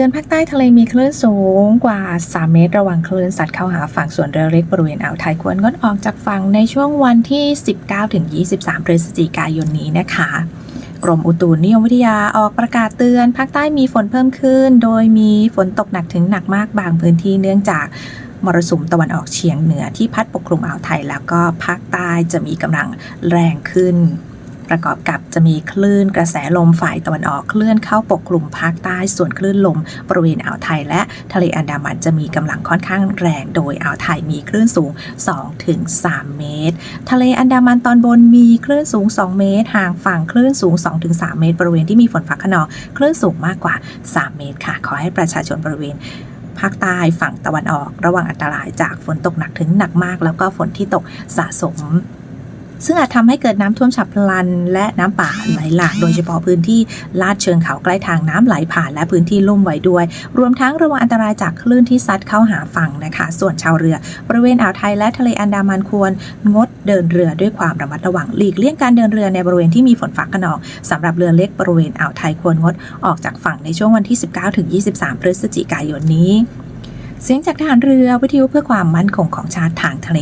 ตือนภาคใต้ทะเลมีคลื่นสูงกว่า 3 เมตร ระวังคลื่นสัตว์เข้าหาฝั่งส่วนเรือเล็กบริเวณอ่าวไทยควรงดออกจากฝั่งในช่วงวันที่ 19-23 พฤศจิกายนนี้นะคะกรมอุตุนิยมวิทยาออกประกาศเตือน ภาคใต้มีฝนเพิ่มขึ้น โดยมีฝนตกหนักถึงหนักมากบางพื้นที่เนื่องจากมรสุมตะวันออกเฉียงเหนือที่พัดปกคลุมอ่าวไทย แล้วก็ภาคใต้จะมีกำลังแรงขึ้น ประกอบกับจะมีคลื่นกระแสลมฝ่ายตะวันออกเคลื่อนเข้าปกคลุมภาคใต้ส่วนคลื่นลมบริเวณอ่าวไทย และทะเลอันดามันจะมีกำลังค่อนข้างแรง โดยอ่าวไทยมีคลื่นสูง 2-3 เมตร ทะเลอันดามันตอนบนมีคลื่นสูง 2 เมตร ห่างฝั่งคลื่นสูง 2-3 เมตร บริเวณที่มีฝนฟ้าขนองคลื่นสูงมากกว่า 3 เมตรค่ะ ขอให้ประชาชนบริเวณภาคใต้ฝั่งตะวันออก ระวังอันตรายจากฝนตกหนักถึงหนักมาก แล้วก็ฝนที่ตกสะสม ซึ่งอาจทำให้เกิดน้ำท่วมฉับพลัน และน้ำป่าไหลหลากโดยเฉพาะพื้นที่ลาดเชิงเขาใกล้ทางน้ำไหลผ่านและพื้นที่ลุ่มไว้ด้วย รวมทั้งระวังอันตรายจากคลื่นที่ซัดเข้าหาฝั่งนะคะ ส่วนชาวเรือบริเวณอ่าวไทยและทะเลอันดามันควรงดเดินเรือด้วยความระมัดระวังหลีกเลี่ยงการเดินเรือในบริเวณที่มีฝนฟ้าขนองสำหรับเรือเล็กบริเวณอ่าวไทยควรงดออกจากฝั่งในช่วงวันที่ 19-23 พฤศจิกายนนี้ เสียงจากทหารเรือวิทยุเพื่อความมั่นคงของชาติทางทะเล